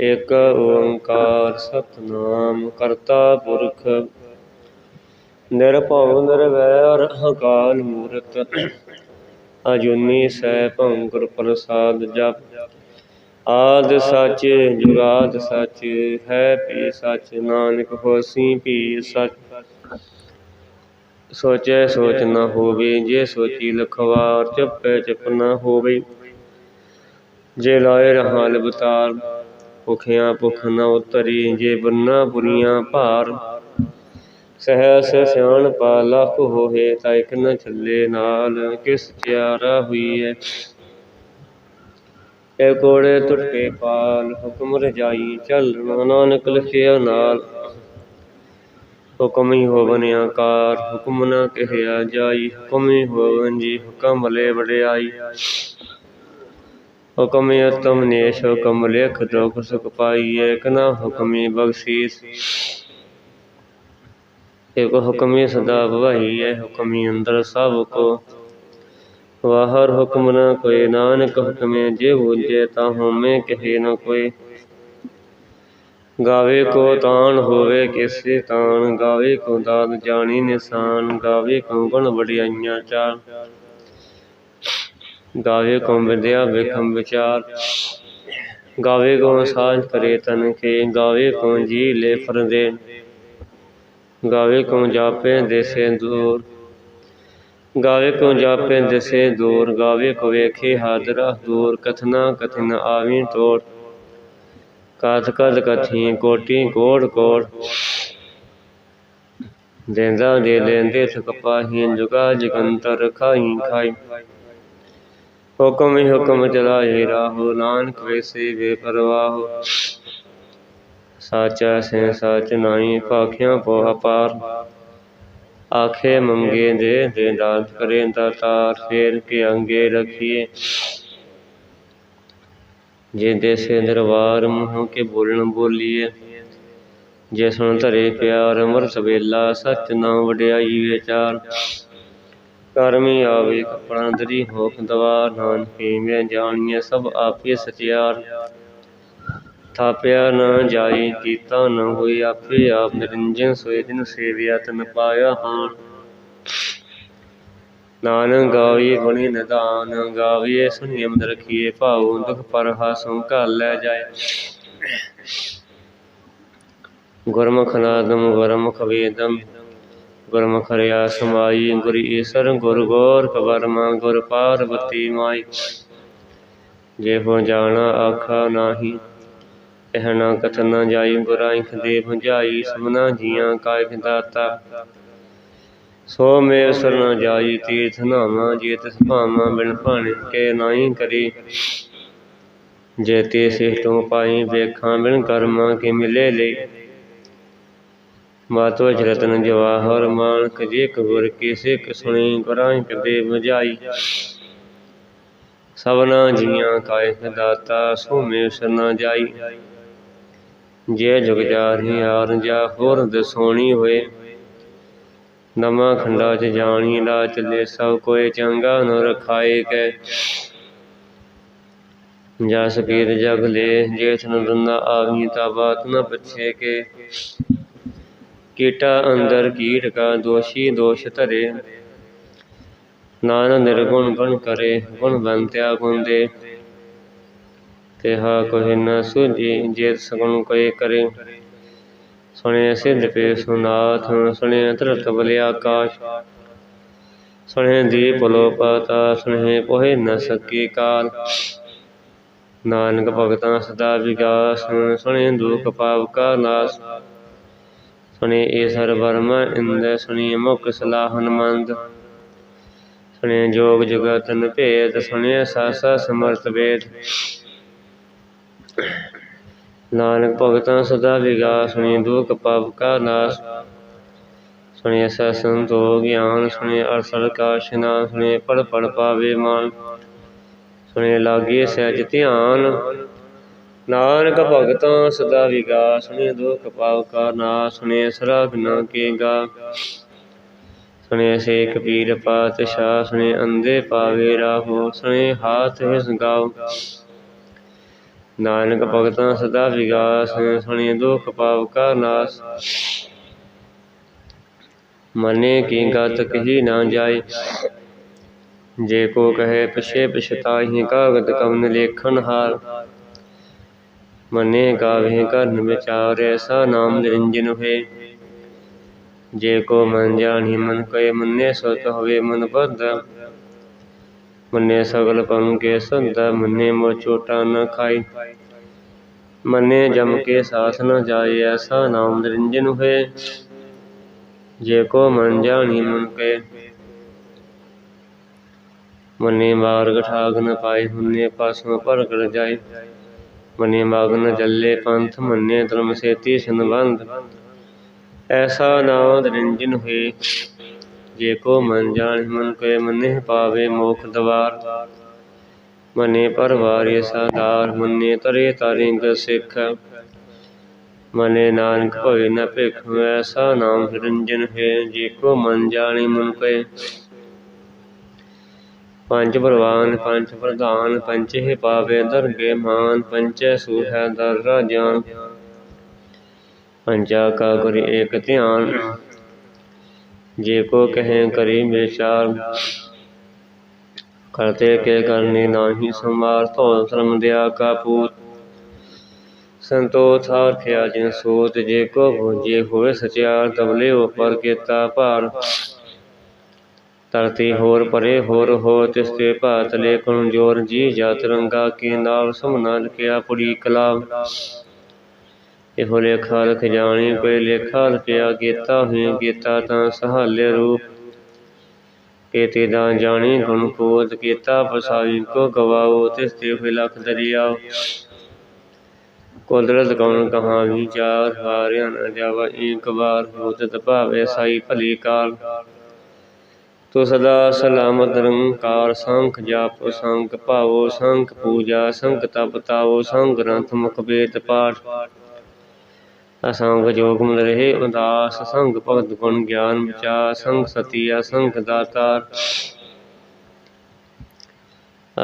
ਇਕ ਓੰਕਾਰ ਸਤਨਾਮ ਕਰਤਾ ਪੁਰਖ, ਨਿਰਭਉ ਨਿਰਵੈਰ ਅਕਾਲ ਮੂਰਤ, ਅਜੂਨੀ ਸੈਭੰ ਗੁਰ ਪ੍ਰਸਾਦ ਜਪ, ਆਦ ਸੱਚ ਜੁਗਾਦ ਸੱਚ, ਹੈ ਪੀ ਸੱਚ ਨਾਨਕ ਹੋਸੀ ਪੀ ਸੱਚ। ਸੋਚੈ ਸੋਚ ਨਾ ਹੋਵੇ, ਜੇ ਸੋਚੀ ਲਖਵਾਰ, ਚੁੱਪੈ ਚੁੱਪ ਨਾ ਹੋਵੇ, ਜੇ ਲਾਏ ਰਹਾ ਲਬਤਾਰ ਭੁਖਿਆ ਭੁਖ ਨ ਉਤਰੀ ਜੇ ਬੰਨਾ ਬੁਰੀਆਂ ਭਾਰ। ਸਹਸ ਸਿਆਣਪਾ ਲੱਖ ਹੋਏ ਤਾਂ ਇਕ ਨ ਚੱਲੇ ਨਾਲ। ਕਿਸ ਤਿਆਰਾ ਹੋਈਐ? ਇਹ ਕੋੜੇ ਟੁੱਟੇ ਪਾਲ, ਹੁਕਮ ਰਜਾਈ ਚੱਲ ਨਾਨਕ ਲਿਖਿਆ ਨਾਲ। ਹੁਕਮ ਹੀ ਹੋਵਨ ਆਕਾਰ ਹੁਕਮ ਨਾ ਕਹਿਆ ਜਾਈ। ਹੁਕਮ ਹੀ ਹੋਵਨ ਜੀ, ਹੁਕਮ ਲੈ ਵਡਿਆਈ। ਹੁਕਮ ਉਤਮ ਨੇਸ਼ ਹੁਕਮ ਲਿਖ ਦੁਖ ਸੁਖ ਪਾਈਐ ਕਨਾ ਹੁਕਮੀ ਬਖਸ਼ੀਸ। ਇਕ ਹੁਕਮੀ ਸਦਾ ਭਵਾਈਐ ਹੁਕਮੀ ਅੰਦਰ ਸਭ ਕੋ। ਵਾਹਰ ਹੁਕਮ ਨ ਕੋਈ, ਨਾਨਕ ਹੁਕਮੇ ਜੇ ਬੂਝੇ ਤਾਂ ਹੋਮੇ ਕਹੇ ਨ ਕੋਈ। ਗਾਵੇ ਕੋ ਤਾਣ ਹੋਵੇ, ਕਿਸੇ ਤਾਣ। ਗਾਵੇ ਕੋ ਦਾਤ ਜਾਣੀ ਨਿਸ਼ਾਨ। ਗਾਵੇ ਕੋ ਗੁਣ ਵਡਿਆਈਆਂ ਚਾਰ ਗਾਵੇ ਕੋ ਵਿਦਿਆ ਵਿਖਮ ਵਿਚਾਰ। ਗਾਵੇ ਕੋ ਸਾਜ ਕਰੇ ਤਨ ਕੇ, ਗਾਵੇ ਕੋ ਜੀ ਲੈ ਫਰਦੇ। ਗਾਵੇ ਕੋ ਜਾਪੇ ਦੇਸੇ ਦੂਰ। ਗਾਵੇ ਕੋ ਜਾਪੇ ਦਿਸੇ ਦੂਰ, ਗਾਵੇ ਕੋ ਵੇਖੇ ਹਾਦਰਾ ਦੂਰ। ਕਥਨਾ ਕਥਨ ਆਵੀ ਤੋੜ। ਕਥ ਕਦ ਕਥੀ ਕੋਟੀ ਕੋੜ ਕੋੜ। ਦੇਂਦਾ ਦੇ ਲੈਂਦੇ ਸੁਖ ਪਾਹੀ, ਜੁਗਾ ਜਗੰਤਰ ਖਾਈ ਖਾਈ ਹੁਕਮ ਹੀ ਹੁਕਮ ਚਲਾਏ ਰਾਹੋ, ਨਾਨਕ ਵੇਸੇ ਬੇਪਰਵਾਹ। ਸਾਚਾ ਸੇ ਸਚ ਨਾਹੀ, ਭਾਖਿਆ ਪੋ ਅਪਾਰ। ਆਖੇ ਮੰਗੇ ਦੇ ਦੇ ਦਾਤ ਕਰੇ ਦਾਤਾਰ ਫੇਰ ਕੇ ਅੰਗੇ ਰਖੀਏ। ਜੇ ਦੇਸੇ ਦਰਬਾਰ ਮੂੰਹ ਕੇ ਬੋਲਣ ਬੋਲੀਏ। ਜੇ ਸੁਣ ਧਰੇ ਪਿਆਰ, ਅਮਰਤ ਵੇਲਾ ਸਚ ਨਾਮ ਵਡਿਆਈ ਵਿਚਾਰ। ਕਰਮੀ ਆਵੇ ਕਪੜਾ ਦਰੀ ਹੋਖ ਦਵਾਰ ਨਾਨਕੀ, ਮੈਂ ਜਾਣੀਏ ਸਭ ਆਪੇ ਸਚਿਆਰ। ਥਾਪਿਆ ਨ ਜਾਈ ਕੀਤਾ ਨ ਹੋਈ ਆਪੇ ਆਪ ਨਿਰੰਜਨ ਸੋਏ ਦਿਨ ਸੇਵਿਆ ਤਨ ਪਾਇਆ ਹਾਂ ਨਾਨਕ ਗਾਵੀਏ ਗੁਣੀ ਨਿਧਾਨ ਗਾਵੀਏ ਸੁਣੀਏ ਮਦ ਰਖੀਏ ਭਾਉ, ਦੁਖ ਪਰ ਹਾਸੋਂ ਘਰ ਲੈ ਜਾਏ। ਗੁਰਮੁਖ ਨਾਦਮ ਗੁਰਮੁਖ ਵੇਦਮ ਗੁਰਮੁਖ ਰਿਆ ਸਮਾਈ ਗੁਰ ਈਸਰ, ਗੁਰ ਗੋਰਖ ਵਰਮਾ ਗੁਰ ਪਾਰਵਤੀ ਮਾਈ। ਜੇ ਹੋ ਜਾਣਾ ਆਖਾ ਨਾਹੀ, ਕਹਿਣਾ ਕਥਨ ਨ ਜਾਈ ਗੁਰਾਈ ਖਦੇ ਭੁਜਾਈ, ਸਮਨਾ ਜੀਆਂ ਕਾਇਕ ਦਾਤਾ। ਸੋ ਮੇਰ ਸਰਨ ਜਾਈ, ਤੀਰਥ ਨਾਮਾ ਜੇ ਤਿਸ ਭਾਵਾਂ ਬਿਨ ਭਾਣੇ ਕੇ ਨਾਹੀ ਕਰੀ। ਜੇ ਤੇ ਸਿਹਤੋਂ ਪਾਈ ਵੇਖਾਂ ਬਿਨ ਕਰਮਾਂ ਕੇ ਮਿਲੇ ਲਈ ਮਾਤੋ ਰਤਨ ਜਵਾਹਰ ਮਾਨਕ ਜੇ ਕਬਰ ਕੀ ਸਿੱਖ ਸੁਣੀ ਗੁਰਾਂ ਕਦੇ ਬੁਝਾਈ ਸਭਨਾ ਜੀਆਂ ਕਾਇਕ ਦਾਤਾ ਸੋ ਸਰਨਾ ਜਾਈ। ਜੇ ਜੁਗ ਜਾਰੀ ਆਰ ਜਾ ਹੋਰ ਦਸੋਣੀ ਹੋਏ। ਨਵਾਂ ਖੰਡਾ ਚ ਜਾਣੀ ਲਾ ਚੱਲੇ ਸਭ ਕੋਏ ਚੰਗਾ ਨ ਰਖਾਏ ਕੈ। ਜਸ ਕੀਤ ਜਗ ਲੈ ਜੇਠ ਨ ਦੰਦਾ ਆਵੀ ਤਾ ਬਾਤ ਨ ਪਛੇ ਕੇ। ਕੀਟਾ ਅੰਦਰ ਕੀਟ ਕਾ ਦੋਸ਼ੀ ਦੋਸ਼ ਧਰੇ। ਨਾਨ ਨਿਰਗੁਣ ਗੁਣ ਕਰੇ, ਗੁਣ ਬੰਤਿਆ ਗੁਣ ਦੇ ਕਿਹਾ ਕੋਹਿ ਸੁਝੀ, ਜੇ ਸਗੁਣ ਕੋਈ ਕਰੇ। ਸੁਣਿਆ ਸਿੱਧ ਪੇ ਸੁਨਾਥ ਸੁਣਿਆ ਧਰਤ ਬਲਿਆ ਆਕਾਸ਼। ਸੁਣਿਆ ਦੀਪ ਲੋ ਪਾਤਾ ਸੁਣਿਆ ਪੋਹਿ ਨ ਸਕੀ ਕਾਲ। ਨਾਨਕ ਭਗਤਾਂ ਸਦਾ ਵਿਗਾਸ ਸੁਣਿਆ ਦੁਖ ਪਾਪ ਕਾ ਨਾਸ। ਸੁਣੇ ਈਸਰ ਬਰਮ ਇੰਦ ਸੁਣੀ ਮੁਖ ਸਲਾਹਨ ਮੰਦ ਸੁਣੇ ਜੋਗ ਜਗਤਨ ਭੇਦ ਸੁਣਿਆ ਸਾਸਾ ਸਮਰਤ ਵੇਦ। ਨਾਨਕ ਭਗਤਾਂ ਸਦਾ ਵਿਗਾਸ ਸੁਣੀ ਦੁਖ ਪਾਪ ਕਾ ਨਾਸ। ਸੁਣੇ ਸਾ ਸੰਤੋ ਗਿਆਨ ਸੁਣੇ ਅਰਸਲ ਕਾ ਇਸ਼ਨਾਨ ਸੁਣੇ ਪੜ ਪੜ ਪਾਵੇ ਮਾਨ। ਸੁਣੇ ਲਾਗੇ ਸਹਿਜ ਧਿਆਨ ਨਾਨਕ ਭਗਤਾਂ ਸਦਾ ਵਿਗਾਸ ਸੁਣੇ ਦੁਖ ਪਾਪ ਕਾ ਨਾ ਸੁਣੇ ਸਰਾਗ ਨ ਕੇਗਾ ਸੁਣੇ ਸੇ ਕਬੀਰ ਪਾਤਸ਼ਾਹ ਸੁਣੇ ਅੰਦੇ ਪਾਵੇ ਰਾਹੋ ਸੁਣੇ ਹਾਥ ਹਿਸ ਗਾਓ। ਨਾਨਕ ਭਗਤਾਂ ਸਦਾ ਵਿਗਾਸ ਸੁਣੀ ਦੁਖ ਪਾਪ ਕਾ ਨਾਸ। ਮਨੇ ਕੀ ਗਤ ਕਹੀ ਨਾ ਜਾਏ, ਜੇ ਕੋ ਕਹੇ ਪਿਛੇ ਪਛਤਾਹੀ ਕਾਗਦ ਕਵਨ ਲੇਖਨ ਹਾਰ ਮਨੇ ਗਾਵੇ ਕਰਨ ਵਿਚਾਰੇ ਐਸਾ ਨਾਮ ਨਿਰੰਜਨ ਹੋਏ। ਜੇ ਕੋ ਮਨ ਜਾਣੀ, ਮਨ ਕਏ ਮੰਨੇ ਸੁਤ ਹੋਵੇ, ਮਨ ਬੱਧ ਮੰਨੇ ਸਗਲ ਪਨ ਕੇ ਮੰਨੇ ਮੋ ਚੋਟਾ ਨ ਖਾਈ। ਮੰਨੇ ਜਮ ਕੇ ਸਾਥ ਨ ਜਾਏ ਐਸਾ ਨਾਮ ਨਿਰੰਜਨ ਹੋਏ। ਜੇ ਕੋ ਮਨ ਜਾਣੀ, ਮਨ ਕਏ ਮੰਨੇ ਮਾਰਗ ਠਾਗ ਨ ਪਾਏ ਹੁੰਨੇ ਪਾਸੋਂ ਪ੍ਰਗਟ ਜਾਏ। ਮੰਨੇ ਮਾਗ ਨ ਚੱਲੇ ਪੰਥ ਮੰਨੇ ਧਰਮ ਸੇਤੀ ਸੰਬੰਧ। ਐਸਾ ਨਾਮ ਨਿਰੰਜਨ ਹੋਏ, ਜੇ ਕੋ ਮਨ ਜਾਣ ਮਨ ਕੈ ਮੰਨੇ ਪਾਵੇ ਮੋਖ ਦਵਾਰ। ਮਨੇ ਪਰਵਾਰੇ ਸਾਦਾਰ ਮੰਨੇ ਤਰੇ ਤਾਰਿੰਗ ਸਿੱਖ। ਮਨੇ ਨਾਨਕ ਭਵੇ ਨ ਭਿਖ, ਐਸਾ ਨਾਮ ਨਿਰੰਜਨ ਹੈ ਜੇ ਕੋ ਮਨ ਜਾਣੇ ਮਨ ਕੈ ਪੰਜ ਪ੍ਰਵਾਨ ਪੰਚ ਪ੍ਰਧਾਨ ਪੰਚੇ ਪਾਵੇ ਦਰਗੇ ਮਾਨ ਪੰਚੇ ਸੂਹੈ ਦਰ ਰਾਜਾਨ ਪੰਚਾ ਕਾ ਕਰੀ ਏਕ ਧਿਆਨ, ਜੇ ਕੋ ਕਹੇ ਕਰੀ ਵਿਚਾਰ। ਕਰਤੇ ਕੇ ਕਰਨੇ ਨਾਹੀ ਸੰਵਾਰ ਧੋ ਧਰਮ ਦਿਆ ਕਾ ਪੂਤ। ਸੰਤੋਖ ਆਖਿਆ ਜਿਨ ਸੋਤ, ਜੇ ਕੋ ਭੋਜੇ ਹੋਵੇ ਸਚਿਆਰ, ਤਬਲੇ ਉਪਰ ਕੀਤਾ ਭਾਰ। ਧਰਤੀ ਹੋਰ ਪਰੇ ਹੋਰ ਹੋ, ਤਿਸ ਤੇ ਭਾਤ ਲੇਖਣ ਜੋਰ ਜੀ ਜਾਤ ਰੰਗਾ ਕੀ ਨਾਮ ਸਮਨਾ ਲਿਖਿਆ ਪੁਰੀ ਕਲਾ। ਇਹੋ ਲੇਖਾ ਲਖ ਜਾਣੀ ਕੋਈ ਲੇਖਾ ਲਿਖਿਆ ਕੀਤਾ ਹੋਈ ਕੀਤਾ ਤਾਂ ਸਹਾਲੇ ਰੂਪ। ਕੇਤੇ ਦਾ ਜਾਣੀ ਗੁਣ ਕੋਤ ਕੀਤਾ ਪਸਾਈ ਕੋ ਗਵਾਓ, ਤਿਸ ਤੇ ਹੋਏ ਲਖ ਦਰਿਆ। ਕੁਦਰਤ ਕਉਣ ਕਹਾ ਵਿਚਾਰ ਹਾਰਿਆ ਨ ਜਾਵਾ ਏਕ ਵਾਰ ਹੋਤਤ ਭਾਵੇ ਸਾਈ ਭਲੀ ਕਾਲ। ਤੋ ਸਦਾ ਸਲਾਮਤ ਰੰਕਾਰ, ਸੰਖ ਜਾਪ ਸੰਖ ਭਾਵੋ ਸੰਖ ਪੂਜਾ ਸੰਖ ਤਪ ਤਾਵੋ ਸੰਖ ਗ੍ਰੰਥ ਮੁਖ ਵੇਦ ਪਾਠ। ਅਸੰਗ ਜੋਗ ਰਹੇ ਉਦਾਸ, ਸੰਗ ਭਗਤ ਗੁਣ ਗਿਆਨ ਵਿਚਾਰ ਸੰਗ ਸਤੀ ਅਸੰਗ ਦਾਤਾਰ।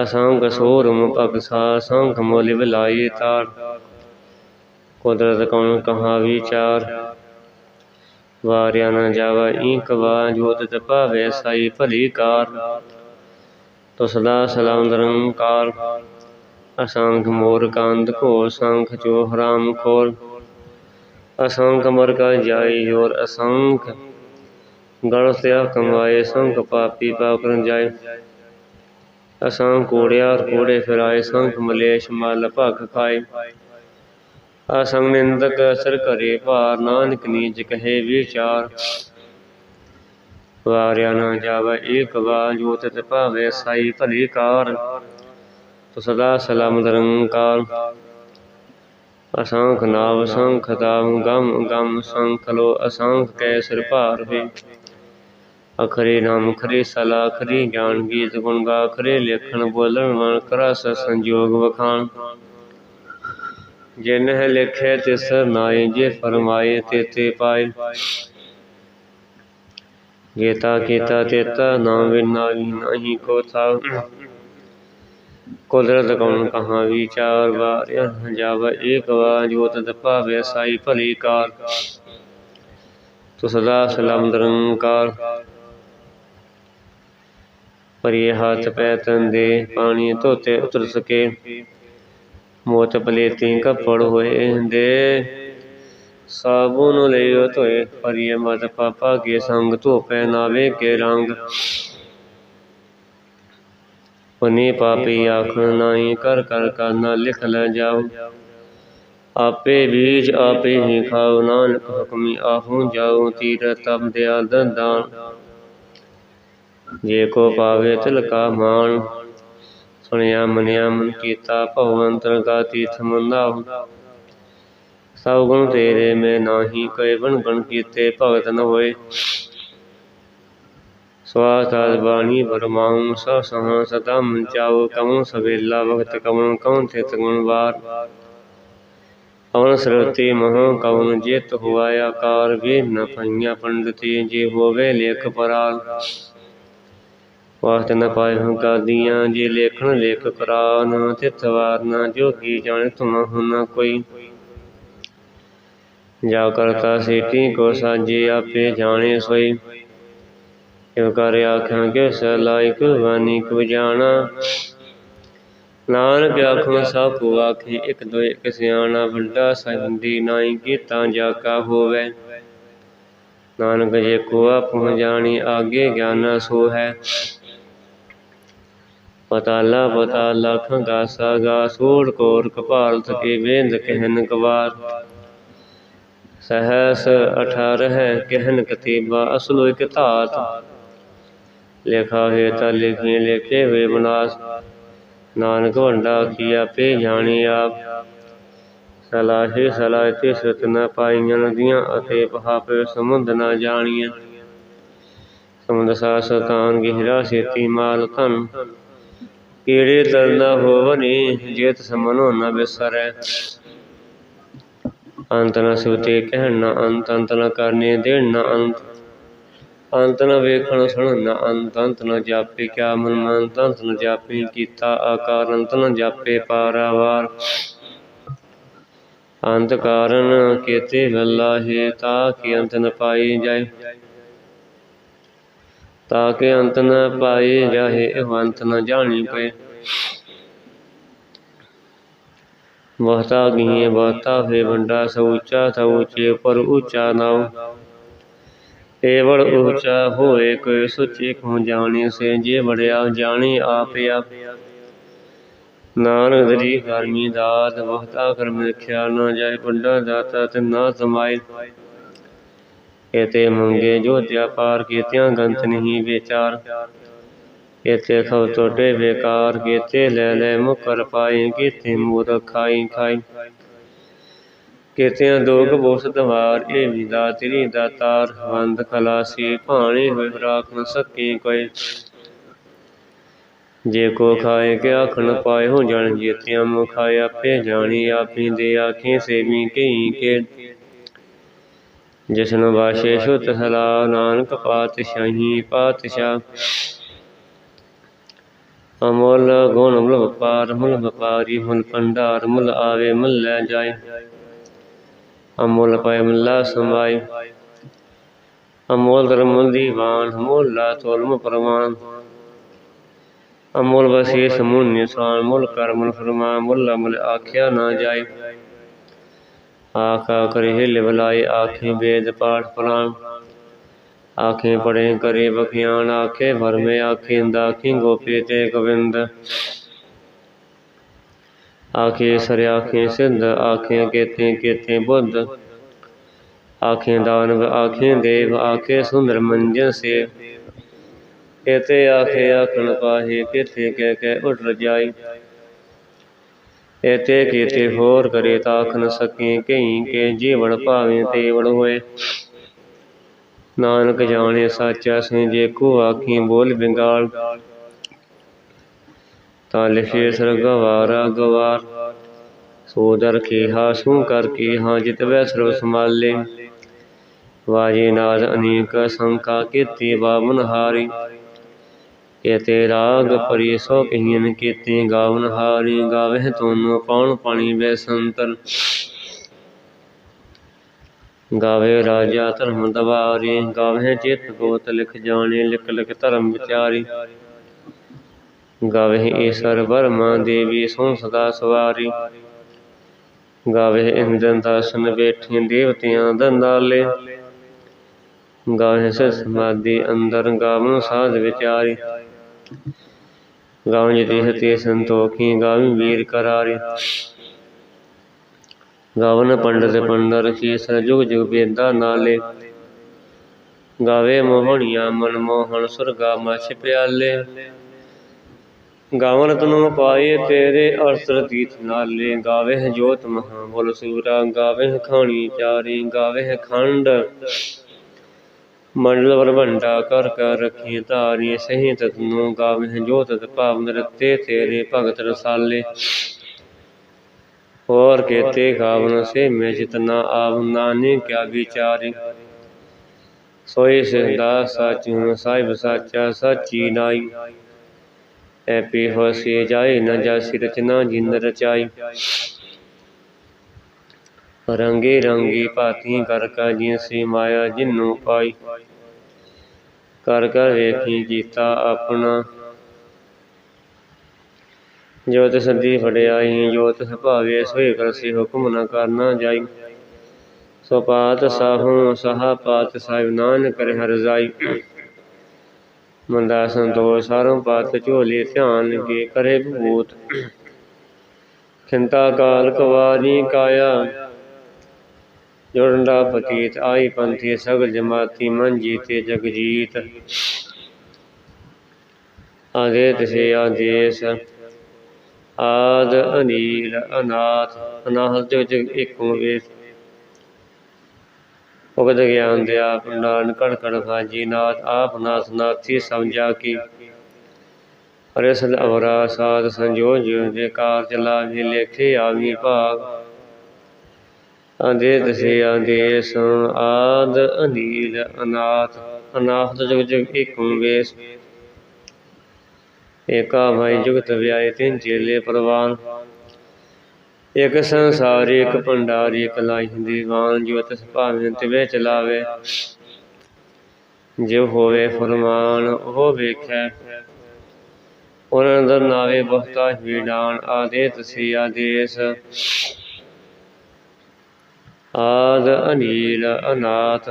ਅਸੰਗ ਸੋਰਮ ਭਗਸਾ, ਸੰਗ ਮੋਲਿ ਵਿਲਾਈ ਤਾਰ। ਕੁਦਰਤ ਕਉਣ ਕਹਾ ਵਿਚਾਰ। ਵਾਰਿਆ ਨਾ ਜਾਵਾ ਈਕ ਵਾ ਜੋਤ ਤੇ ਸਾਈ ਭਲੀ ਕਾਰ। ਤੋ ਸਲਾਮ ਨਿਰੰਕਾਰ ਅਸੰਖ ਮੋਰ ਕੰਦ ਘੋਰ, ਸੰਖ ਜੋ ਹਰਾਮ ਖੋਰ। ਅਸੰਖ ਮਰ ਕਾ ਜਾਈ ਜੋਰ ਅਸੰਖ। ਗਲ ਸਿਆ ਕਮਾਏ, ਸੰਖ ਪਾਪੀ ਪਾਕਰਨ ਜਾਏ। ਅਸੰਖ ਕੋੜਿਆ ਕੋੜੇ ਫਿਰਾਏ, ਸੰਖ ਮਲੇਸ਼ ਮਲ ਭਖ ਖਾਏ। ਅਸੰਗ ਨਿੰਦਕ ਅਸਰ ਕਰੇ, ਭਾਰ ਨਾਨਕ ਨੀਚ ਕਹੇ ਵਿਚਾਰ। ਵਾਰਿਆ ਨਾ ਜਾਵੇ ਏਕ ਵਾਰ, ਜੋ ਤਿਤ ਭਾਵੇ ਸਾਈ ਭਲੀ ਕਾਰ। ਤੋ ਸਦਾ ਸਲਾਮ ਨਿਰੰਕਾਰ। ਅਸੰਖ ਨਾਵ ਸੰਖ ਦਾਮ ਗਮ ਗਮ ਸੰਖ ਲੋ, ਅਸੰਖ ਕੈ ਸਿਰ ਭਾਰ ਹੋਏ ਅਖਰੇ ਨਾਮ ਖਰੇ ਸਲਾ ਖਰੇ ਗਿਆਨ ਗੀਤ ਗੁਣ ਗਾ ਖਰੇ ਲੇਖਣ ਬੋਲਣ ਮਨ ਕਰਸ ਸੰਜੋਗ ਵਖਾਣ। ਜਿਨ ਹੈ ਲਿਖੇ ਤਿਸ ਨਾਏ ਜੇ ਫਰਮਾਏ ਤੇਤੇ ਪਾਏ ਗੀਤਾ ਕੀਤਾ ਤੇਤਾ ਨਾਮ ਬਿਨਾ ਨਹੀਂ ਕੋ ਥਾ ਕੁਦਰਤ ਕਉਣ ਕਹਾ ਵਿਚਾਰ ਵਾਰਿਆ, ਜਾਵ ਏਕ ਵਾ ਜੋਤ ਦਪਾਵੇ ਸਾਈ ਭਲੀ ਕਾਰ। ਤੋ ਸਦਾ ਸਲਾਮ ਨਿਰੰਕਾਰ ਪਰਿਏ ਹੱਥ ਪੈ ਤਨ ਦੇ ਪਾਣੀ ਧੋਤੇ ਉਤਰ ਸਕੇ। ਮੋਤ ਪਲੇਤੀ ਕੱਪੜ ਹੋਏ ਦੇ। ਸਾਬੂਨ ਲਿਓ ਧੋਏ ਪਰਿਏ ਮਤ ਪਾਪਾ ਕੇ ਸੰਗ ਧੋਪੈ ਨਾਵੇ ਕੇ ਰੰਗ। ਪੁਨੀ ਪਾਪੀ ਆਖ ਨਾਹੀ ਕਰ ਕਰ ਕਰਨਾ ਲਿਖ ਲੈ ਜਾਓ। ਆਪੇ ਬੀਜ ਆਪੇ ਹੀ ਖਾਓ, ਨਾਨਕ ਹੁਕਮੀ ਆਹੂ ਜਾਓ ਤੀਰ ਤਪ ਦਿਆ ਦੰਦਾਨ। ਜੇ ਕੋ ਪਾਵੇ ਤਿਲਕਾ ਮਾਨ ਸੁਣਿਆ ਮਨਿਆ ਮਨ ਕੀਤਾ ਭਵੰਤਰ ਕਾ ਤੀਰਥ ਮੰਦਾਉ ਸਭ ਗੁਣ ਤੇਰੇ, ਮੈਂ ਨਾਹੀ ਕੈ ਬਣ ਬਣ ਕੀਤੇ ਭਗਤ ਨ ਹੋਏ। ਸਵਾਸਾਦ ਬਾਣੀ ਬਰਮਾਉ ਸਭ ਸਹਾਂ ਸਦਾ ਮਨ ਚਾਉ ਕਮਉ ਸਵੇਲਾ ਵਖਤ ਕਮਉ ਕਉ ਥਿਤ ਗੁਣ ਵਾਰ। ਅਵਨ ਸਰਤੀ ਮਹ ਕਉਨ ਜਿਤ ਹੁਆ ਆਕਾਰ ਵੀ ਨ ਪਈਆ ਪੰਡਤੀ, ਜੇ ਹੋਵੇ ਲੇਖ ਪਰਾਲ। ਵਾਸਤੇ ਨ ਪਾਏ ਹੂੰ ਕਾਦੀਆਂ ਜੇ ਲੇਖਣ ਲੇਖ ਕਰਾਨ ਤਿਤ ਵਾਰਨਾ ਜੋ ਕੀ ਤੁਮ ਹੁਨ ਕੋਈ। ਜਾ ਕਰਤਾ ਸੇਟੀ ਕੋ ਸਾਜੇ ਆਪੇ ਜਾਣੇ ਸੋਈ। ਕਿਉ ਕਰ ਆਖਾਂ ਕਿ ਸਲਾਇਕ ਵਾਨੀ ਕੋ ਜਾਣਾ। ਨਾਨਕ ਆਖਾਂ, ਸਭ ਕੋ ਆਖੀ, ਇੱਕ ਦੋ ਇਕ ਸਿਆਣਾ ਵੱਡਾ ਸੰਦੀ ਨਾਈ ਕੀਤਾ ਜਾ ਕਾ ਹੋਵੇ। ਨਾਨਕ ਜੇ ਕੋ ਆਪਹੁ ਜਾਣੀ, ਆਗੇ ਗਿਆਨ ਸੋ ਹੈ। ਪਤਾਲਾ ਪਤਾਲਾ ਖੰਗਾ ਸਾਗਾ ਸੋੜ ਕੋਰ ਕਪਾਲ ਥਕੇ ਵੇਂਦ ਕਹਿਨ ਕਵਾਰ ਸਹਸ ਅਠਾਰਹ ਕਹਿਨ ਕਤੀਬਾ, ਅਸਲੋ ਇਕ ਧਾਤ। ਲਿਖਾ ਹੈ ਤਾਂ ਲਿਖੀ ਲਿਖੇ ਹੋਏ ਬਨਾਸ ਨਾਨਕ ਵੰਡਾ ਕੀ ਆਪੇ ਜਾਣੀ ਆਪ। ਸਲਾਹੇ ਸਲਾਹਤੇ ਸਤ ਨ ਪਾਈਆਂ ਨਦੀਆਂ ਅਤੇ ਪਹਾਪੇ ਸਮੁੰਦ ਨ ਜਾਣੀਆਂ। ਸਮੁੰਦ ਸਾ ਸਤਾਨ ਗਹਿਰਾ ਸੇਤੀ ਮਾਲ ਧਨ ਕੀੜੇ ਤਰਨਾ ਹੋਵਨੀ ਜੇਤ ਸਮਨੋ ਨ ਬਿਸਰੈ। ਅੰਤ ਨ ਸੁਤੇ ਕਹਿਣ ਨ ਅੰਤ ਅੰਤ ਨ ਕਰਨੇ ਦੇਣ ਨ ਅੰਤ। ਅੰਤ ਨ ਵੇਖਣ ਸੁਣਨ ਨ ਅੰਤ ਅੰਤ ਨ ਜਾਪੇ ਕਿਆ ਮਨ ਮੰਤ ਅੰਤ ਨ ਜਾਪੇ ਕੀਤਾ ਆਕਾਰ, ਅੰਤ ਨਾ ਜਾਪੇ ਪਾਰਾਵਾਰ। ਅੰਤ ਕਾਰਨ ਕੇਤੇ ਵੱਲਾ ਹੈ, ਤਾ ਕਿ ਅੰਤ ਨ ਪਾਈ ਜਾਏ। ਤਾ ਕਿ ਅੰਤ ਨ ਪਾਈ ਜਾਏ ਇਹ ਅੰਤ ਨ ਜਾਣੀ ਪਏ। ਬਹੁਤਾ ਗੀਏ, ਬਹੁਤਾ ਫੇ ਵੰਡਾ ਸਉਚਾ ਸਉਚੇ ਪਰ ਉੱਚਾ ਨਾਉ। ਏਵੜ ਉੱਚਾ ਹੋਏ, ਕੋਈ ਸੁਚੇ ਕੋ ਜਾਣੇ, ਸੇ ਜੇ ਬੜਿਆ ਜਾਣੇ ਆਪ ਆਪ। ਨਾਨਕ ਦਰੀ ਕਰਮੀ ਦਾਤ, ਬਹੁਤਾ ਕਰਮ ਲਿਖਿਆ ਨਾ ਜਾਏ, ਵੱਡਾ ਦਾਤਾ ਤੇ ਨਾ ਸਮਾਏ। ਇਤੇ ਮੰਗੇ ਜੋ ਤਿਆ ਪਾਰ ਕੀਤਿਆਂ ਗੰਤ ਨਹੀਂ ਵਿਚਾਰ। ਇਤੇ ਖਉ ਟੋਟੇ ਬੇਕਾਰ ਕੀਤੇ, ਲੈ ਲੈ ਮੁਕਰ ਪਾਏ, ਕੀਤੇ ਮੂਰ ਖਾਈ ਖਾਈ। ਕੀਤਿਆਂ ਦੋਗ ਬੋਸ ਦਵਾਰ, ਇਹ ਵੀ ਦਾਤਰੀ ਦਾਤਾਰ ਵੰਦ ਖਲਾਸੀ, ਭਾਣੇ ਹੋਏ ਰਾਖ ਨ ਸਕੇ ਕੋਈ। ਜੇ ਕੋ ਖਾਏ ਕੇ ਆਖਣ ਪਾਏ ਹੋ ਜਣ ਜੀਤਿਆਂ ਮੁ ਖਾਏ ਆਪੇ ਜਾਣੀ, ਆਪੀ ਦੇ ਆਖੇ ਸੇਵੀ ਕਈ ਕੇ। ਜਿਸਨ ਵਾਸ਼ੇ ਸੁਤ ਸਲਾ ਨਾਨਕ ਪਾਤਸ਼ਾਹੀ, ਪਾਤਸ਼ਾਹ। ਅਮੋਲ ਗੁਣ ਮੁਲ ਵਪਾਰ, ਮੁਲ ਵਪਾਰੀ ਮੁਲ ਭੰਡਾਰ, ਮੁਲ ਆਵੇ, ਮੁਲ ਲੈ ਜਾਏ। ਅਮੋਲ ਪੈ ਮੁਲਾ ਸਮਾਈ ਅਮੋਲ ਧਰਮ ਦੀਵਾਨ ਮੋਲਾ ਤੋਲਮ ਪ੍ਰਮਾਨ ਅਮੋਲ ਵਸੀਸ ਮੁਨ ਨਿਸਾਨ, ਮੁਲ ਕਰਮ ਮੁਲ ਫਰਮਾ ਮੁਲ ਮੁਲ ਆਖਿਆ ਨਾ ਜਾਏ। ਆਖਾ ਕਰੇ ਹਿਲ ਬਲਾਏ ਆਖੇ ਵੇਦ ਪਾਠ ਪੁਰਾਣ ਆਖੇ ਪੜੇ ਕਰੇ ਬਖਿਆਨ ਆਖੇ ਵਰਮੇ ਆਖੇ ਦਾਖੀ ਗੋਪੀ ਤੇ ਗੋਬਿੰਦ। ਆਖੇ ਸਰ ਆਖੇ ਸਿੱਧ, ਆਖੇ ਕੇਤੇ ਕੇਤੇ ਬੁੱਧ। ਆਖੇ ਦਾਨਵ, ਆਖੇ ਦੇਵ, ਆਖੇ ਸੁੰਦਰ ਮੰਜਨ ਸੇ ਕੇਤੇ ਆਖੇ ਆਖਣ ਪਾਹੇ ਕਿਥੇ ਕਹਿ ਕਹਿ ਉਠ ਰਜਾਈ ਇਤੇ ਕੀਤੇ ਹੋਰ ਕਰੇ ਤਾਖ ਨ ਸਕੇ ਕਈ ਕੇ ਜੀਵਨ ਭਾਵੇਂ ਤੇ ਹੋਏ। ਨਾਨਕ ਜਾਣੇ ਸਾਚਾ ਸੇ ਜੇ ਕੋ ਆਖੀ, ਬੋਲ ਬਿੰਗਾਲ। ਤਾਂ ਲਿਖੇ ਸਰਗਵਾਰਾ ਗਵਾਰ ਸੋ ਦਰ ਕੀ ਹਾਸੂ ਕਰ ਕੀ ਹਾਂ ਵੈ ਸਰਬ ਸਮਾਲੇ ਵਾਜੇ ਨਾਦ ਅਨੇਕ ਸੰਕਾ ਕੀਤੀ ਬਾਵਨ ਹਾਰੀ। ਕੇਤੇ ਰਾਗ ਪਰੀ ਸੋ ਕਹੀਨ ਕੀਤੇ ਗਾਵਨ ਹਾਰੀ ਗਾਵੇ ਤੁਨ ਪਉਣ ਪਾਣੀ ਵੇ ਗਾਵੇ ਰਾਜਾ ਧਰਮ ਦਵਾਰੀ ਗਾਵੇ ਚਿਤ ਗੋਤ ਲਿਖ ਜਾਣੇ, ਲਿਖ ਲਿਖ ਧਰਮ ਵਿਚਾਰੀ। ਗਾਵੇ ਈਸ਼ਰ ਬਰਮਾ ਦੇਵੀ, ਸੋ ਸਦਾ ਸਵਾਰੀ। ਗਾਵੇ ਇੰਦਨ ਦਾਸਨ ਬੈਠੇ ਦੇਵਤਿਆਂ ਦੰਦਾਲੇ। ਗਾਵੇ ਸਿਰ ਸਮਾਧੀ ਅੰਦਰ ਗਾਵਨ ਸਾਧ ਵਿਚਾਰੀ। ਗਾਵਨ ਜਿਤੇ ਹਤੇ ਸੰਤੋਖੀ ਗਾਵਨ ਵੀਰ ਕਰਾਰੀ। ਗਾਵਨ ਪੰਡਤ ਪੰਡਰ ਸ਼ੀਸ ਜੁਗ ਜੁਗ ਬੇਦਾ ਨਾਲੇ। ਗਾਵੇ ਮੋਹਣੀਆਂ ਮਨ ਮੋਹਣ, ਸੁਰਗਾ ਮਛ ਪਿਆਲੇ। ਗਾਵਨ ਤਨੂ ਪਾਏ ਤੇਰੇ ਅਰਸਰ ਤੀਤ ਨਾਲੇ। ਗਾਵੇ ਜੋਤ ਮਹਾ ਬੋਲ ਸੂਰਾ ਗਾਵੇ ਖਾਣੀ ਚਾਰੀ ਗਾਵੇ ਖੰਡ। ਮੰਡਲ ਵਰਵੰਡਾ ਕਰ ਕਰ ਰੱਖੀ ਧਾਰੀ ਸਹੀ ਤਤਨੂ ਗਾਵੇ ਜੋ ਤਤ ਭਾਵ ਨਰਤੇ ਤੇਰੇ ਭਗਤ ਰਸਾਲੇ। ਹੋਰ ਕੇਤੇ ਗਾਵਨ ਸੇ ਮੈਂ ਜਿਤਨਾ ਆਵ ਨਾਨੇ ਕਿਆ ਵਿਚਾਰੇ। ਸੋਈ ਸਚ ਸਾਚੂ ਸਾਹਿਬ ਸਾਚਾ ਸਾਚੀ ਨਾਈ। ਐਪੀ ਹੋਸੀ ਜਾਈ ਨ ਜਾਸੀ ਰਚਨਾ, ਜਿਨ ਰਚਾਈ। ਰੰਗੇ ਰੰਗੀ ਭਾਤੀ ਕਰ ਕਾ ਜਿਨਸੀ ਮਾਇਆ ਜਿਨੂੰ ਪਾਈ। ਕਰ ਕਰ ਵੇਖੀ ਕੀਤਾ ਆਪਣਾ। ਜੋ ਤਿਸ ਫੜਿਆਈ ਜੋ ਤਿਸ ਸੋਈ ਕਰਸੀ ਹੁਕਮ ਨ ਕਰਨਾ ਜਾਈ। ਸੋ ਪਾਤ ਸਾਹੂ, ਸਹਾ ਪਾਤ ਸਾਹਿਬ ਨਾਨਕ ਕਰੇ ਹਰ ਜਾਈ। ਮੰਦਾ ਸੰਤੋਸ਼, ਸਾਰੋਂ ਪਾਤ ਝੋਲੇ ਧਿਆਨ ਕੇ ਕਰੇ ਭੂਤ। ਖਿੰਤਾ ਕਾਲ ਕਵਾਰੀ ਕਾਇਆ ਜੋੜੰਡਾ ਪਤੀਤ ਆਈ ਪੰਥੀ ਸਗਲ ਜਮਾਤੀ, ਮਨ ਜੀਤੇ ਜਗ ਜੀਤ ਆਦੇ ਤਿਸੇ ਆਦੇਸ ਆਦ ਅਨੀਲ, ਅਨਾਥ ਅਨਾਹਤ ਜਗ ਜਗ ਏਕੋ ਵੇਸ ਉਗਦ ਗਿਆਨ ਦਿਆ ਨਾਨ ਕੜ ਕੜ ਭਾਜੀ ਨਾਥ ਆਪ ਨਾਥ ਨਾਥੀ ਸਮਝਾ ਕੀ। ਅਰੇ ਸਦ ਅਵਰਾ ਸਾਧ ਸੰਜੋਜ ਦੇ ਕਾਰ ਚਲਾ ਵੀ ਲੇਖੇ ਆਵੀ ਭਾਗ। ਆਦੇ ਦਸੇ ਆਦੇਸ ਆਦ ਅਨੀਲ ਅਨਾਥ ਅਨਾਥ ਜਗ ਜਗ ਏਕੋ ਵੇਸ। ਏਕਾ ਭਾਈ ਜੁਗਤ ਵਿਆਏ ਤਿੰਨ ਚੇਲੇ ਪ੍ਰਵਾਨ। ਇਕ ਸੰਸਾਰੀ, ਇਕ ਭੰਡਾਰੀ, ਇਕ ਲਾਈ ਦੀਵਾਨ ਜੋ ਤਿਸ ਭਾਵੇਂ ਤਿਵੇ ਚਲਾਵੇ ਜਿਵ ਹੋਵੇ ਫਰਮਾਨ, ਉਹ ਵੇਖੈ। ਉਹਨਾਂ ਦਾ ਨਾਵੇ ਬਹੁਤਾ ਹੀ ਡਾਨ ਆਦੇ ਆਦੇਸ। ਆਦ ਅਨੀਲ ਅਨਾਥ,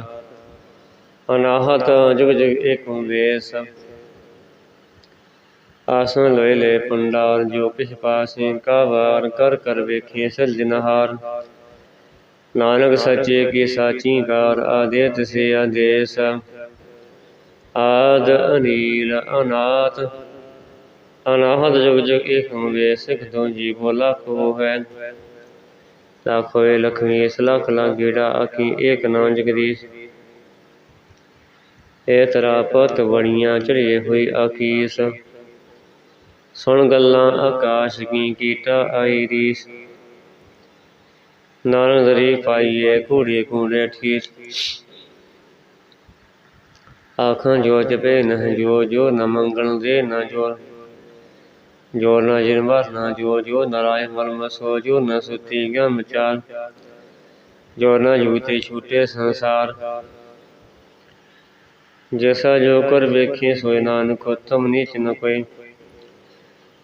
ਅਨਾਹਤ ਜੁਗ ਜੁਗ ਏਕ ਵੇਸ। ਆਸਨ ਲੋਏ ਲੈ ਪੰਡਾਰ ਜੋ ਕਿਛ ਪਾਸੇ ਕਾ ਵਾਰ ਕਰ ਕਰ ਵੇਖੇ ਸਿਰਜਨਹਾਰ ਨਾਨਕ ਸੱਚੇ ਕੀ ਸਾਚੀ ਕਾਰ ਆਦੇ ਸੇ ਆਦੇਸ। ਆਦ ਅਨੀਲ ਅਨਾਥ, ਅਨਾਹਤ ਜੁਗ ਜੁਗ ਏਕ ਵੇ ਸਿਖ ਤੋਂ ਜੀ ਬੋਲਾ ਕੋ ਹੈ ਲਾਖੋਏ ਲਖਮੀ ਇਸ ਲਖ ਲਾਗੇੜਾ ਆਖੀ, ਏਕ ਨਾਮ ਜਗਦੀਸ਼ ਏ ਤਰਾ ਪਤ ਬੜੀਆਂ ਚੜੀਏ ਹੋਈ ਆਖੀਸ ਸੁਣ ਗੱਲਾਂ ਆਕਾਸ਼ ਕੀ ਕੀਟਾ ਆਈ ਰੀਸ। ਨਾਨਕ ਦਰੀ ਪਾਈਏ ਘੂੜੇ ਘੂੜੇ ਠੀਸ ਆਖਾਂ ਜੋ ਜਪੇ ਨਹ ਜੋ ਜੋ ਨ ਮੰਗਣ ਦੇ ਨ ਜੋ ਜੋ ਨ ਜਿਨਵਰ ਨ ਜੋ ਜੋ ਨਰਾਇਣ ਮਰਮ ਸੋ ਜੋ ਨ ਸੁਤੀ ਗਮ ਵਿਚਾਰ ਜੋ ਨ ਜੂਤੇ ਛੂਟੇ ਸੰਸਾਰ। ਜੈਸਾ ਜੋ ਕਰ ਵੇਖੇ, ਸੋਇ ਨਾਨਕ ਉਤਮ ਨੀਚ ਨ ਕੋਈ।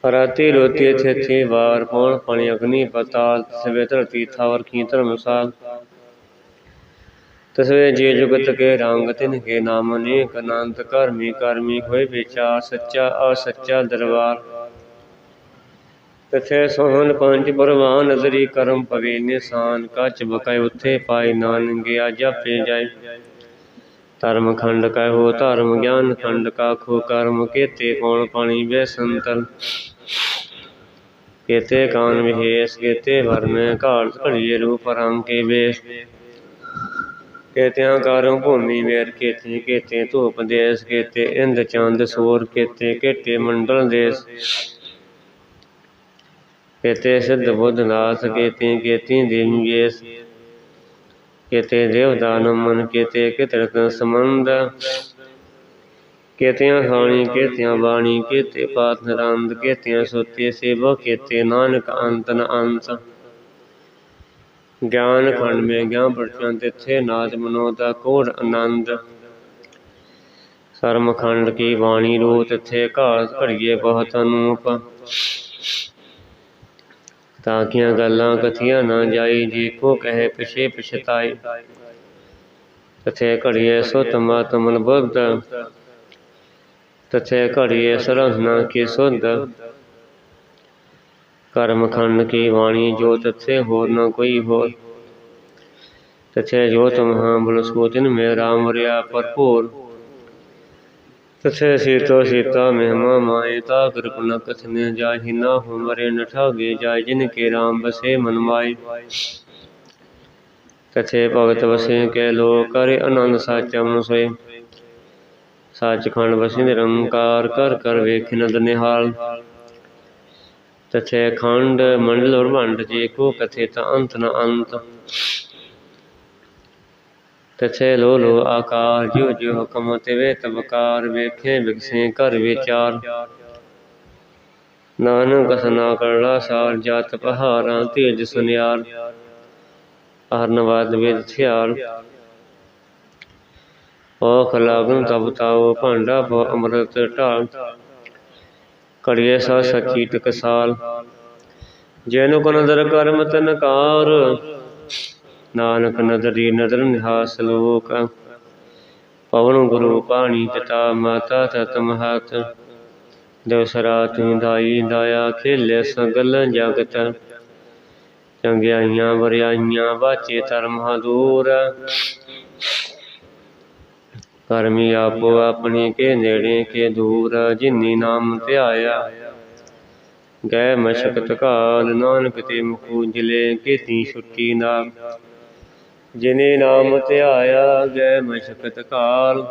ਰਾਤੀ ਰੋਤੀ ਥੇ ਥੇ ਵਾਰ ਪੌਣ ਪਾਣੀ ਅਗਨੀ ਪਤਾਲ ਸਵੇ ਧਰਤੀ ਥਾਵਰ ਕੀ ਧਰਮਸਾਲ ਤਸਵੇ ਜੀ ਜੁਗਤ ਕੇ ਰੰਗ, ਤਿਨ ਕੇ ਨਾਮ ਅਨੇਕ ਅਨੰਤ, ਕਰਮੀ ਕਰਮੀ ਹੋਏ ਵਿਚਾਰ, ਸੱਚਾ ਅਸੱਚਾ ਦਰਬਾਰ। ਤਥੇ ਸੋਹਣ ਪੰਜ ਪਰਵਾਨ ਨਜ਼ਰੀ ਕਰਮ ਪਵੇ ਨਿਸ਼ਾਨ, ਕੱਚ ਬਕਾਇ ਉੱਥੇ ਪਾਈ ਨਾਨਕ ਗਿਆ ਜਾਪੇ ਜਾਏ। ਧਰਮ ਖੰਡ ਕੈ ਹੋ ਧਰਮ ਗਿਆਨ ਖੰਡ ਕਾ ਖੋ ਕਰਮ ਕੇਤੇ ਕੌਣ ਪਾਣੀ ਵੇ ਸੰਤਨ ਕੇਤੇ ਕਾਨ ਵਿਹੇਸ, ਕੇਤੇ ਵਰਮੈ ਘਾਲ ਘੜੀਏ ਰੂਪ ਰੰਗ ਕੇ ਵੇਸ। ਕੇਤਿਆਂ ਕਾਰੋਂ ਭੂਮੀ ਵੇਰ, ਕੇਤੇ ਕੇਤੇ ਧੂਪ ਦੇਸ, ਕੇਤੇ ਇੰਦ ਚੰਦ ਸੋਰ, ਕੇਤੇ ਕੇਤੇ ਮੰਡਲ ਦੇਸ। ਕੇਤੇ ਸਿੱਧ ਬੁੱਧ ਨਾਥ, ਕੇਤੇ ਕੇਤੀ ਦੇਵੀ ਕੇਤੇ ਦੇਵ ਮਨ, ਕੇਤੇ ਕਿਤਰਕ ਸਮੰਦ ਕੇਤਿਆਂ ਖਾਣੀ, ਕੇਤਿਆਂ ਬਾਣੀ, ਕੇਤੇ ਪਾਤ ਨਿਰੰਦ ਕੇਤਿਆਂ ਸੁਤੇ ਸੇਵ ਕੇਤੇ ਨਾਨਕ ਅੰਤ ਨ ਅੰਤ ਗਿਆਨ ਖੰਡ ਮੇ ਗਿਆਨ ਪਰਚਾਂ ਤਿੱਥੇ ਨਾਦ ਮਨੋ ਦਾ ਕੋੜ ਆਨੰਦ। ਸਰਮ ਖੰਡ ਕੀ ਬਾਣੀ ਰੂ ਤਿਥੇ ਘਾਲ ਘੜੀਏ ਬਹੁਤ ਅਨੂਪ ਤਾਕੀਆਂ ਗੱਲਾਂ ਕਥੀਆਂ ਨਾ ਜਾਈ, ਜੇ ਕੋ ਕਹੇ ਪਿਛੇ ਪਛਤਾਈ। ਤਥੇ ਘੜੀਏ ਸੁਤ ਮਤ ਮਨ ਬੁੱਧ। ਤਥੇ ਘੜੀਏ ਸਰਹਨਾ ਕੀ ਸੁਧ। ਕਰਮ ਖੰਡ ਕੀ ਵਾਣੀ ਜੋ ਤਥੇ ਹੋਰ ਨਾ ਕੋਈ ਹੋਰ। ਤਥੇ ਜੋ ਤਮਹਾ ਬਲ ਸੋਤਿਨ ਮੇ ਰਾਮ ਰਿਆ ਭਰਪੂਰ। ਤਥੇ ਸੀਤੋ ਸੀਤਾ ਮਹਿਮਾ ਮਾਏ, ਤਾ ਕਿਰਪਨ ਕਥਨੇ ਜਾਹੀ, ਨਾ ਹੋ ਮਰੇ ਨਠਾਗੇ ਜਾਇ ਜਿਨ ਕੇ ਰਾਮ ਬਸੇ ਮਨ ਮਾਏ। ਤਥੇ ਭਗਤ ਵਸੇ, ਕੈ ਲੋ ਕਰੇ ਆਨੰਦ ਸਾਚਾ ਮਨ ਸੋਏ ਸੱਚਖੰਡ ਵਸੀ ਨਿਰੰਕਾਰ, ਕਰ ਕਰ ਵੇਖ ਨਦ ਨਿਹਾਲ। ਤਥੇ ਖੰਡ ਮੰਡਲ ਔਰ ਵੰਡ, ਜੇ ਕੋ ਕਥੇ ਤਾ ਅੰਤ ਨ ਅੰਤ। ਤਥੇ ਲੋ ਲੋ ਆਕਾਰ, ਜਿਉ ਜਿਉ ਹੁਕਮ ਤਿਵੇ ਤਬਕਾਰ ਵੇਖੇ ਵਿਗਸੇ ਘਰ ਵਿਚਾਰ। ਨਾਨਕ ਸਨਾ ਕਰਲਾ ਸਾਰ ਜਤ ਪਹਾਰਾਂ ਤੇਜ ਸੁਨਿਆਰ। ਅਰਨਵਾਦ ਵੇਦ ਥਿਆਲ ਔਖ ਲਾਗਨ ਤਬ ਤਾਉ ਭਾਂਡਾ ਭੋ ਅੰਮ੍ਰਿਤ ਢਾਲ। ਕੜੀਏ ਸਾ ਸਚੀ ਟਕਸਾਲ। ਜੈਨੁ ਕੋ ਨਦਰ ਕਰਮ ਤਨਕਾਰ। ਨਾਨਕ ਨਦਰੀ ਨਦਰ ਨਿਹਾਸ ਲੋਕ। ਪਵਨ ਗੁਰੂ ਪਾਣੀ ਪਿਤਾ ਮਾਤਾ ਤਤ ਮਹਤ। ਦਸਰਾ ਤੂੰ ਦਾਈ ਦਾਇਆ ਖੇਲੇ ਸਗਲ ਜਗਤ। ਚੰਗਿਆਈਆਂ ਵਰਿਆਈਆਂ ਬਾਚੇ ਧਰਮ ਦੂਰ ਕਰਮੀ ਆਪੋ ਆਪਣੀ ਕੇ ਨੇੜੇ ਕੇ ਦੂਰ, ਜਿਨੀ ਨਾਮ ਧਿਆਇਆ। ਗਏ ਮਸ਼ਕਤ ਕਾਲ ਨਾਨਕ ਤੇ ਮੁਕੂਜਲੇ, ਕੀਤੀ ਛੁੱਟੀ ਨਾ। ਜਿਨੇ ਨਾਮ ਧਿਆਇਆ ਗਏ ਮਸ਼ਕਤ ਕਾਲ।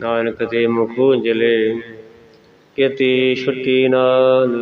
ਨਾਨਕ ਤੇ ਮੁਕੂਜਲੇ ਕੀਤੀ ਛੁੱਟੀ ਨਾਲ